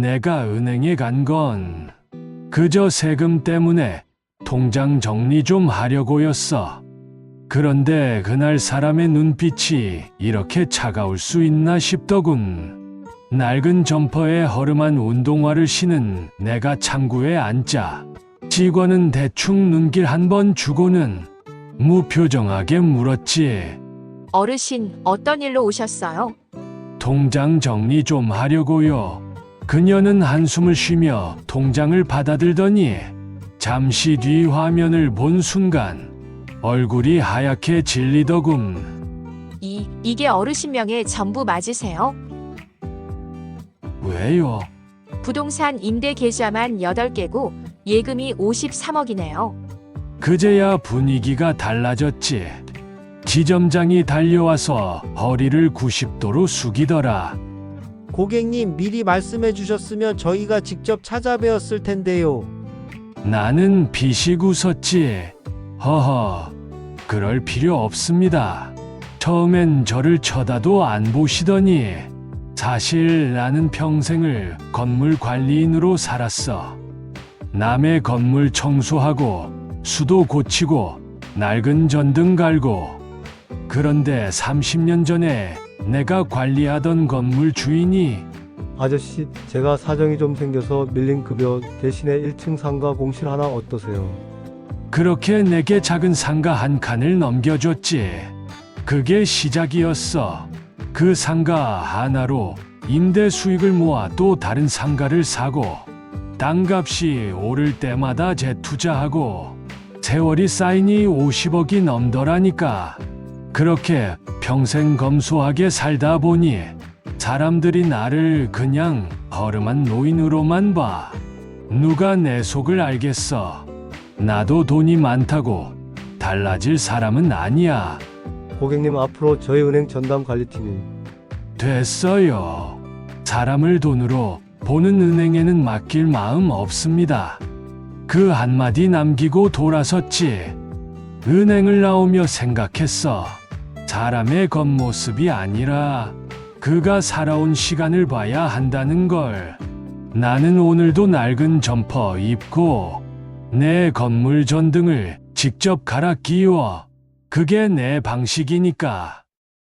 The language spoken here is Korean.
내가 은행에 간 건 그저 세금 때문에 통장 정리 좀 하려고였어. 그런데 그날 사람의 눈빛이 이렇게 차가울 수 있나 싶더군. 낡은 점퍼에 허름한 운동화를 신은 내가 창구에 앉자 직원은 대충 눈길 한 번 주고는 무표정하게 물었지. 어르신, 어떤 일로 오셨어요? 통장 정리 좀 하려고요. 그녀는 한숨을 쉬며 통장을 받아들더니 잠시 뒤 화면을 본 순간 얼굴이 하얗게 질리더군. 이, 이게 어르신 명의 전부 맞으세요? 왜요? 부동산 임대 계좌만 8개고 예금이 53억이네요. 그제야 분위기가 달라졌지. 지점장이 달려와서 허리를 90도로 숙이더라. 고객님 미리 말씀해 주셨으면 저희가 직접 찾아뵈었을 텐데요. 나는 비식 웃었지. 허허, 그럴 필요 없습니다. 처음엔 저를 쳐다도 안 보시더니 사실 나는 평생을 건물 관리인으로 살았어. 남의 건물 청소하고 수도 고치고 낡은 전등 갈고 그런데 30년 전에 내가 관리하던 건물 주인이 아저씨, 제가 사정이 좀 생겨서 밀린 급여 대신에 1층 상가 공실 하나 어떠세요? 그렇게 내게 작은 상가 한 칸을 넘겨줬지. 그게 시작이었어. 그 상가 하나로 임대 수익을 모아 또 다른 상가를 사고 땅값이 오를 때마다 재투자하고 세월이 쌓이니 50억이 넘더라니까. 그렇게 평생 검소하게 살다 보니 사람들이 나를 그냥 허름한 노인으로만 봐. 누가 내 속을 알겠어. 나도 돈이 많다고 달라질 사람은 아니야. 고객님 앞으로 저희 은행 전담 관리팀이 됐어요. 사람을 돈으로 보는 은행에는 맡길 마음 없습니다. 그 한마디 남기고 돌아섰지. 은행을 나오며 생각했어. 사람의 겉모습이 아니라 그가 살아온 시간을 봐야 한다는 걸. 나는 오늘도 낡은 점퍼 입고 내 건물 전등을 직접 갈아 끼워. 그게 내 방식이니까.